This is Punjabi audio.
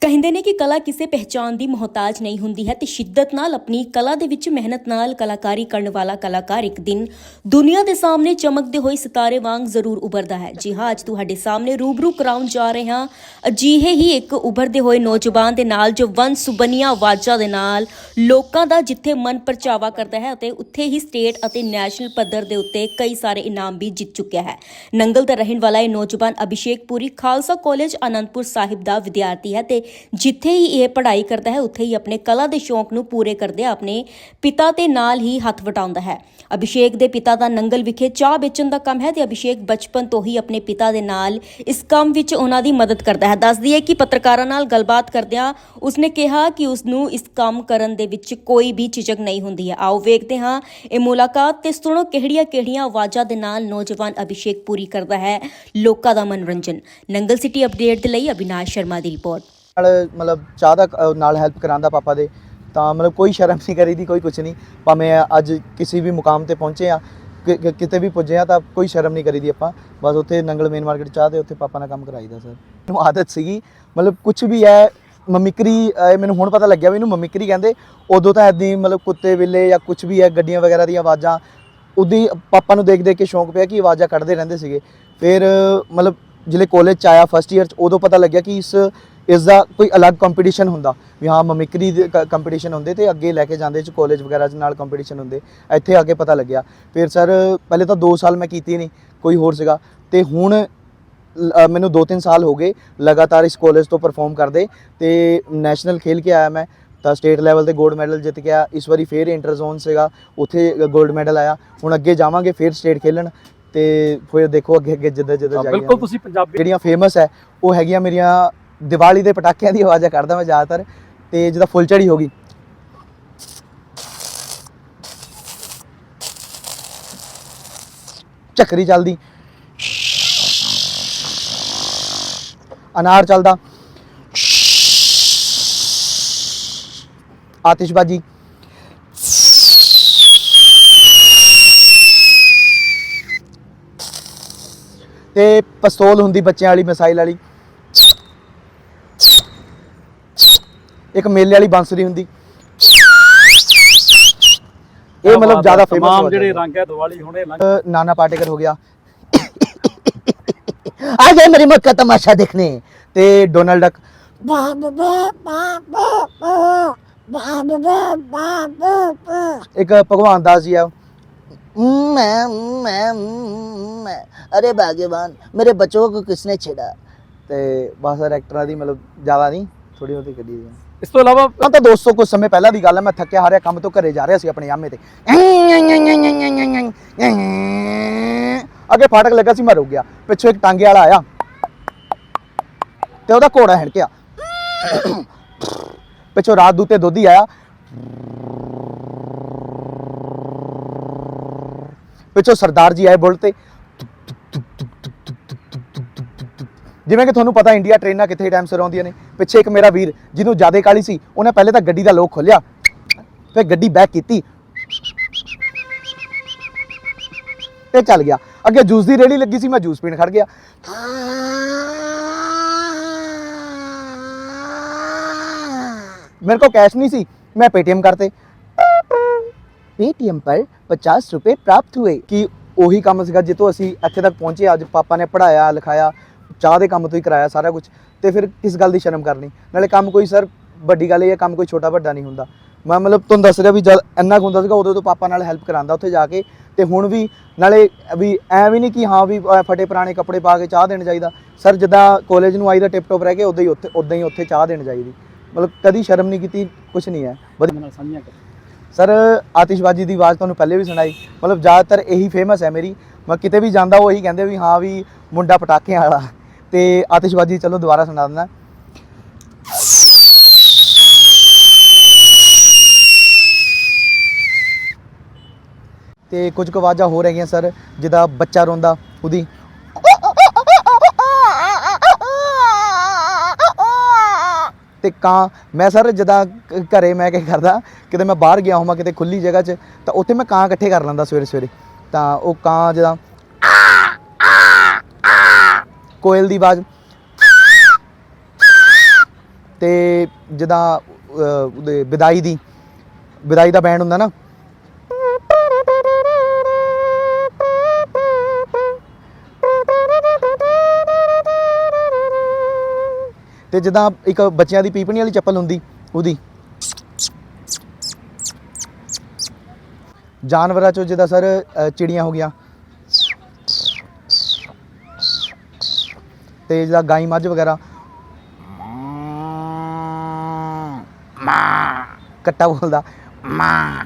ਕਹਿੰਦੇ ਨੇ ਕਿ ਕਲਾ ਕਿਸੇ ਪਹਿਚਾਨ ਦੀ ਮੁਹਤਾਜ ਨਹੀਂ ਹੁੰਦੀ ਹੈ ਤੇ ਸ਼ਿੱਦਤ ਨਾਲ ਆਪਣੀ ਕਲਾ ਦੇ ਵਿੱਚ ਮਿਹਨਤ ਨਾਲ ਕਲਾਕਾਰੀ ਕਰਨ ਵਾਲਾ ਕਲਾਕਾਰ ਇੱਕ ਦਿਨ ਦੁਨੀਆ ਦੇ ਸਾਹਮਣੇ ਚਮਕਦੇ ਹੋਏ ਸਿਤਾਰੇ ਵਾਂਗ ਜ਼ਰੂਰ ਉਭਰਦਾ ਹੈ। ਜੀ ਹਾਂ, ਅੱਜ ਤੁਹਾਡੇ ਸਾਹਮਣੇ ਰੂਬਰੂ ਕਰਾਉਣ ਜਾ ਰਹੇ ਹਾਂ। ਅਜਿਹੇ ਹੀ ਇੱਕ ਉਭਰਦੇ ਹੋਏ ਨੌਜਵਾਨ ਦੇ ਨਾਲ ਜੋ ਵਨ ਸੁਬਨੀਆਂ ਆਵਾਜ਼ਾਂ ਦੇ ਨਾਲ ਲੋਕਾਂ ਦਾ ਜਿੱਥੇ ਮਨ ਪਰਚਾਵਾ ਕਰਦਾ ਹੈ ਅਤੇ ਉੱਥੇ ਹੀ ਸਟੇਟ ਅਤੇ ਨੈਸ਼ਨਲ ਪੱਧਰ ਦੇ ਉੱਤੇ ਕਈ ਸਾਰੇ ਇਨਾਮ ਵੀ ਜਿੱਤ ਚੁੱਕਿਆ ਹੈ। ਨੰਗਲ ਦਾ ਰਹਿਣ ਵਾਲਾ ਇਹ ਨੌਜਵਾਨ ਅਭਿਸ਼ੇਕ ਪੁਰੀ ਖਾਲਸਾ ਕਾਲਜ ਆਨੰਦਪੁਰ ਸਾਹਿਬ ਦਾ ਵਿਦਿਆਰਥੀ ਹੈ ਤੇ ਜਿੱਥੇ ਹੀ ਇਹ ਪੜ੍ਹਾਈ ਕਰਦਾ ਹੈ, ਉੱਥੇ ਹੀ ਆਪਣੇ ਕਲਾ ਦੇ ਸ਼ੌਂਕ ਨੂੰ ਪੂਰੇ ਕਰਦੇ ਆਪਣੇ ਪਿਤਾ ਤੇ ਨਾਲ ਹੀ ਹੱਥ ਵਟਾਉਂਦਾ ਹੈ। ਅਭਿਸ਼ੇਕ ਦੇ ਪਿਤਾ ਦਾ ਨੰਗਲ ਵਿਖੇ ਚਾਹ ਵੇਚਣ ਦਾ ਕੰਮ ਹੈ ਤੇ ਅਭਿਸ਼ੇਕ ਬਚਪਨ ਤੋਂ ਹੀ ਆਪਣੇ ਪਿਤਾ ਦੇ ਨਾਲ ਇਸ ਕੰਮ ਵਿੱਚ ਉਹਨਾਂ ਦੀ ਮਦਦ ਕਰਦਾ ਹੈ। ਦੱਸਦੀ ਹੈ ਕਿ ਪੱਤਰਕਾਰਾਂ ਨਾਲ ਗੱਲਬਾਤ ਕਰਦਿਆਂ ਉਸਨੇ ਕਿਹਾ ਕਿ ਉਸ ਨੂੰ ਇਸ ਕੰਮ ਕਰਨ ਦੇ ਵਿੱਚ ਕੋਈ ਵੀ ਝਿਜਕ ਨਹੀਂ ਹੁੰਦੀ ਹੈ। ਆਓ ਵੇਖਦੇ ਹਾਂ, ਇਹ ਮੁਲਾਕਾਤ ਤੇ ਸੁਣੋ ਕਿਹੜੀਆਂ-ਕਿਹੜੀਆਂ ਆਵਾਜ਼ਾਂ ਦੇ ਨਾਲ ਨੌਜਵਾਨ ਅਭਿਸ਼ੇਕ ਪੂਰੀ ਕਰਦਾ ਹੈ ਲੋਕਾਂ ਦਾ ਮਨੋਰੰਜਨ। ਨੰਗਲ ਸਿਟੀ ਅਪਡੇਟ ਦੇ ਲਈ ਅਵਿਨਾਸ਼ ਸ਼ਰਮਾ ਦੀ ਰਿਪੋਰਟ। ਨਾਲ ਮਤਲਬ ਚਾਹ ਦਾ ਅ, ਨਾਲ ਹੈਲਪ ਕਰਾਂਦਾ ਪਾਪਾ ਦੇ ਤਾਂ ਮਤਲਬ ਕੋਈ ਸ਼ਰਮ ਨਹੀਂ ਕਰੀਦੀ ਕੋਈ ਕੁਝ ਨਹੀਂ। ਭਾਵੇਂ ਅੱਜ ਕਿਸੇ ਵੀ ਮੁਕਾਮ ਤੇ ਪਹੁੰਚੇ ਆ ਕਿ- ਕਿ- ਕਿਤੇ ਵੀ ਪੁੱਜੇ ਆ ਤਾਂ ਕੋਈ ਸ਼ਰਮ ਨਹੀਂ ਕਰੀਦੀ ਆਪਾਂ। ਬਸ ਉੱਥੇ ਨੰਗਲ ਮੇਨ ਮਾਰਕੀਟ ਚਾਹ ਦੇ ਉੱਥੇ ਪਾਪਾ ਨਾਲ ਕੰਮ ਕਰਾਈਦਾ ਸਰ ਮੈਨੂੰ ਆਦਤ ਸੀਗੀ ਮਤਲਬ ਕੁਝ ਵੀ ਹੈ ਮਮਿਕਰੀ ਅ, ਮੈਨੂੰ ਹੁਣ ਪਤਾ ਲੱਗਿਆ ਵੀ ਇਹਨੂੰ ਮਮਿਕਰੀ ਕਹਿੰਦੇ। ਉਦੋਂ ਤਾਂ ਐਦੀ ਮਤਲਬ ਕੁੱਤੇ ਬਿੱਲੇ ਜਾਂ ਕੁਝ ਵੀ ਹੈ ਗੱਡੀਆਂ ਵਗੈਰਾ ਦੀਆਂ ਆਵਾਜ਼ਾਂ ਉਹਦੀ ਪਾਪਾ ਨੂੰ ਦੇਖ ਦੇਖ ਕੇ ਸ਼ੌਂਕ ਪਿਆ ਕਿ ਆਵਾਜ਼ਾਂ ਕੱਢਦੇ ਰਹਿੰਦੇ ਸੀਗੇ। ਫਿਰ ਮਤਲਬ ਜਿਹੜੇ ਕਾਲਜ ਚ ਆਇਆ ਫਸਟ ਇਅਰ ਚ ਉਦੋਂ ਪਤਾ ਲੱਗਿਆ ਕਿ ਇਸ ਇਸ ਦਾ ਕੋਈ ਅਲੱਗ ਕੰਪੀਟੀਸ਼ਨ ਹੁੰਦਾ। ਵੀ ਹਾਂ ਮਮਿਕਰੀ ਦੇ ਕੰਪੀਟੀਸ਼ਨ ਹੁੰਦੇ ਤੇ ਅੱਗੇ ਲੈ ਕੇ ਜਾਂਦੇ ਚ ਕਾਲਜ ਵਗੈਰਾ ਚ ਨਾਲ ਕੰਪੀਟੀਸ਼ਨ ਹੁੰਦੇ। ਇੱਥੇ ਆ ਕੇ ਪਤਾ ਲੱਗਿਆ। ਫਿਰ ਸਰ ਪਹਿਲੇ ਤਾਂ 2 ਸਾਲ ਮੈਂ ਕੀਤੀ ਨਹੀਂ ਕੋਈ ਹੋਰ ਸੀਗਾ। ਤੇ ਹੁਣ ਮੈਨੂੰ 2-3 ਸਾਲ ਹੋ ਗਏ ਲਗਾਤਾਰ ਇਸ ਕਾਲਜ ਤੋਂ ਪਰਫਾਰਮ ਕਰਦੇ। ਤੇ ਨੈਸ਼ਨਲ ਖੇਲ ਕੇ ਆਇਆ ਮੈਂ ਤਾਂ ਸਟੇਟ ਲੈਵਲ ਤੇ 골ਡ ਮੈਡਲ ਜਿੱਤ ਕੇ ਆਇਆ। ਇਸ ਵਾਰੀ ਫੇਰ ਇੰਟਰ ਜ਼ੋਨ ਸੀਗਾ ਉੱਥੇ 골ਡ ਮੈਡਲ ਆਇਆ। ਹੁਣ ਅੱਗੇ ਜਾਵਾਂਗੇ ਫੇਰ ਸਟੇਟ ਖੇਲਣ। ਤੇ ਫਿਰ ਦੇਖੋ ਅੱਗੇ ਅੱਗੇ ਜਿੱਦਾਂ ਜਿੱਦਾਂ ਜਾਈਏ ਬਿਲਕੁਲ ਤੁਸੀਂ ਪੰਜਾਬੀ ਜਿਹੜੀਆਂ ਫੇਮਸ ਹੈ ਉਹ ਹੈਗੀਆਂ ਮੇਰੀਆਂ ਦੀਵਾਲੀ ਦੇ ਪਟਾਕਿਆਂ ਦੀ ਆਵਾਜ਼ਾਂ ਕਰਦਾ ਮੈਂ ਜ਼ਿਆਦਾਤਰ, ਤੇ ਜਿਹਦਾ ਫੁੱਲਝੜੀ ਹੋ ਗਈ। ਚੱਕਰੀ ਚੱਲਦੀ। ਅਨਾਰ ਚੱਲਦਾ। ਆਤਿਸ਼ਬਾਜੀ। ਤੇ ਪਿਸਤੌਲ ਹੁੰਦੀ ਬੱਚਿਆਂ ਵਾਲੀ, ਮਿਸਾਈਲ ਵਾਲੀ। ਇੱਕ ਮੇਲੇ ਵਾਲੀ ਬਾਂਸੁਰੀ ਹੁੰਦੀ। ਇਹ ਮਤਲਬ ਜ਼ਿਆਦਾ ਫੇਮਸ ਤਮਾਮ ਜਿਹੜੇ ਰੰਗ ਹੈ ਦੀਵਾਲੀ ਹੁਣੇ ਲੰਘ ਨਾਨਾ ਪਾਟੇਕਰ ਹੋ ਗਿਆ। ਆ ਗਏ ਮੇਰੀ ਮੱਕਾ ਤਮਾਸ਼ਾ ਦੇਖਣੇ ਤੇ ਡੋਨਲਡ ਡਕ ਇੱਕ ਭਗਵਾਨ ਦਾਸ ਜੀ ਆ। ਮੈਂ ਮੈਂ ਮੈਂ ਅਰੇ ਭਾਗਵਾਨ ਮੇਰੇ ਬੱਚੋ ਕੋ ਕਿਸਨੇ ਛੇੜਾ? ਤੇ ਬਸ ਐਕਟਰਾਂ ਦੀ ਮਤਲਬ ਜ਼ਿਆਦਾ ਨਹੀਂ ਥੋੜੀ ਬਹੁਤੀ ਕੱਢੀ ਇਸ ਤੋਂ ਇਲਾਵਾ ਹਾਂ ਤਾਂ ਦੋਸਤੋ ਕੁਝ ਸਮੇਂ ਪਹਿਲਾਂ ਦੀ ਗੱਲ ਹੈ, ਮੈਂ ਥੱਕਿਆ ਹਾਰਿਆ ਕੰਮ ਤੋਂ ਘਰੇ ਜਾ ਰਿਹਾ ਸੀ ਆਪਣੇ ਆਮੇ ਤੇ। ਅੱਗੇ ਫਾਟਕ ਲੱਗਾ ਸੀ, ਮੈਂ ਰੁਕ ਗਿਆ। ਪਿੱਛੋਂ ਇੱਕ ਟਾਂਗੇ ਵਾਲਾ ਆਇਆ ਤੇ ਉਹਦਾ ਘੋੜਾ ਹਿਣਕਿਆ। ਪਿੱਛੋਂ ਰਾਤ ਦੂਤੇ ਦੋਧੀ ਆਇਆ। ਪਿੱਛੋਂ ਸਰਦਾਰ ਜੀ ਆਏ ਬੁਲਟ ਤੇ। ਜਿਵੇਂ ਕਿ ਤੁਹਾਨੂੰ ਪਤਾ ਇੰਡੀਆ ਟ੍ਰੇਨਾਂ ਕਿੱਥੇ ਟਾਈਮ ਸਿਰ ਆਉਂਦੀਆਂ ਨੇ ਪਿੱਛੇ ਇੱਕ ਮੇਰਾ ਵੀਰ ਜਿਹਨੂੰ ਜਿਆਦਾ ਕਾਲੀ ਸੀ ਉਹਨੇ ਪਹਿਲੇ ਤਾਂ ਗੱਡੀ ਦਾ ਲੋਕ ਖੋਲਿਆ ਫਿਰ ਗੱਡੀ ਬੈਕ ਕੀਤੀ ਤੇ ਚੱਲ ਗਿਆ ਅੱਗੇ ਜੂਸ ਦੀ ਰੇੜੀ ਲੱਗੀ ਸੀ ਮੈਂ ਜੂਸ ਪੀਣ ਖੜ ਗਿਆ मेरे को कैश नहीं सी मैं पेटीएम करते पेटीएम पर 50 रुपए प्राप्त हुए ਕਿ ਉਹੀ ਕੰਮ ਸੀਗਾ ਜਿੱਤੋਂ ਅਸੀਂ ਇੱਥੇ ਤੱਕ ਪਹੁੰਚੇ ਅੱਜ ਪਾਪਾ ਨੇ ਪੜਾਇਆ ਲਿਖਾਇਆ ਚਾਹ ਦੇ ਕੰਮ ਤੋਂ ਹੀ ਕਰਾਇਆ ਸਾਰਾ ਕੁਝ ਤੇ ਫਿਰ ਕਿਸ ਗੱਲ ਦੀ ਸ਼ਰਮ ਕਰਨੀ? ਨਾਲੇ ਕੰਮ ਕੋਈ ਸਰ ਵੱਡੀ ਗੱਲ ਇਹ ਹੈ ਕੰਮ ਕੋਈ ਛੋਟਾ ਵੱਡਾ ਨਹੀਂ ਹੁੰਦਾ। ਮੈਂ ਮਤਲਬ ਤੁਹਾਨੂੰ ਦੱਸ ਰਿਹਾ ਵੀ ਜਦ ਇੰਨਾ ਹੁੰਦਾ ਸੀਗਾ ਉਦੋਂ ਤੋਂ ਪਾਪਾ ਨਾਲ ਹੈਲਪ ਕਰਾਂਦਾ ਉੱਥੇ ਜਾ ਕੇ ਤੇ ਹੁਣ ਵੀ ਨਾਲੇ ਵੀ ਐ ਵੀ ਨਹੀਂ ਕਿ ਹਾਂ ਵੀ ਫਟੇ ਪੁਰਾਣੇ ਕੱਪੜੇ ਪਾ ਕੇ ਚਾਹ ਦੇਣ ਚਾਹੀਦਾ ਸਰ ਜਿੱਦਾਂ ਕਾਲਜ ਨੂੰ ਆਈਦਾ ਟਿਪ ਟੋਪ ਰਹਿ ਕੇ ਉਦਾਂ ਹੀ ਉੱਥੇ ਉਦਾਂ ਹੀ ਉੱਥੇ ਚਾਹ ਦੇਣ ਚਾਹੀਦੀ ਮਤਲਬ ਕਦੀ ਸ਼ਰਮ ਨਹੀਂ ਕੀਤੀ ਕੁਝ ਨਹੀਂ ਹੈ। ਵਧੀਆ। ਨਾਲ ਸਾਂਝੀਆਂ ਕਰੋ। ਸਰ ਆਤਿਸ਼ਬਾਜ਼ੀ ਦੀ ਆਵਾਜ਼ ਤੁਹਾਨੂੰ ਪਹਿਲੇ ਵੀ ਸੁਣਾਈ। ਮਤਲਬ ਜ਼ਿਆਦਾਤਰ ਇਹੀ ਫੇਮਸ ਹੈ ਮੇਰੀ। ਮੈਂ ਕਿਤੇ ਵੀ ਜਾਂਦਾ ਉਹ ਇਹੀ ਕਹਿੰਦੇ ਵੀ ਹਾਂ ਵੀ ਮੁੰਡਾ ਪਟਾਕਿਆਂ ਵਾਲਾ। ਤੇ ਆਤਿਸ਼ਬਾਜ਼ੀ ਚਲੋ ਦੁਬਾਰਾ ਸੁਣਾ ਦਿੰਦਾ। ਤੇ ਕੁਝ ਕੁ ਆਵਾਜ਼ਾਂ ਹੋ ਰਹੀਆਂ ਸਰ ਜਿਹਦਾ ਬੱਚਾ ਰੋਂਦਾ, ਉਹਦੀ ਤੇ ਕਾਂ, ਮੈਂ ਸਰ ਜਦਾਂ ਘਰੇ ਮੈਂ ਕੀ ਕਰਦਾ, ਕਿਤੇ ਮੈਂ ਬਾਹਰ ਗਿਆ ਹੋਵਾਂ, ਕਿਤੇ ਖੁੱਲੀ ਜਗ੍ਹਾ 'ਚ, ਤਾਂ ਉੱਥੇ ਮੈਂ ਕਾਂ ਇਕੱਠੇ ਕਰ ਲੈਂਦਾ ਸਵੇਰੇ ਸਵੇਰੇ ਤਾਂ ਉਹ ਕਾਂ ਜਦਾਂ ਕੋਇਲ ਦੀ ਆਵਾਜ਼ ਤੇ ਜਿੱਦਾਂ ਅਹ, ਉਹਦੇ ਵਿਦਾਈ ਦੀ ਵਿਦਾਈ ਦਾ ਬੈਂਡ ਹੁੰਦਾ ਨਾ। ਤੇ ਜਿੱਦਾਂ ਇੱਕ ਬੱਚਿਆਂ ਦੀ ਪੀਪਣੀ ਵਾਲੀ ਚੱਪਲ ਹੁੰਦੀ ਉਹਦੀ। ਜਾਨਵਰਾਂ ਚੋਂ ਜਿੱਦਾਂ ਸਰ ਚਿੜੀਆਂ ਹੋ ਗਈਆਂ। ਤੇ ਜਿੱਦਾਂ ਗਾਈ ਮੱਝ ਵਗੈਰਾ। ਕੱਟਾ ਬੋਲਦਾ। ਮਾਂ।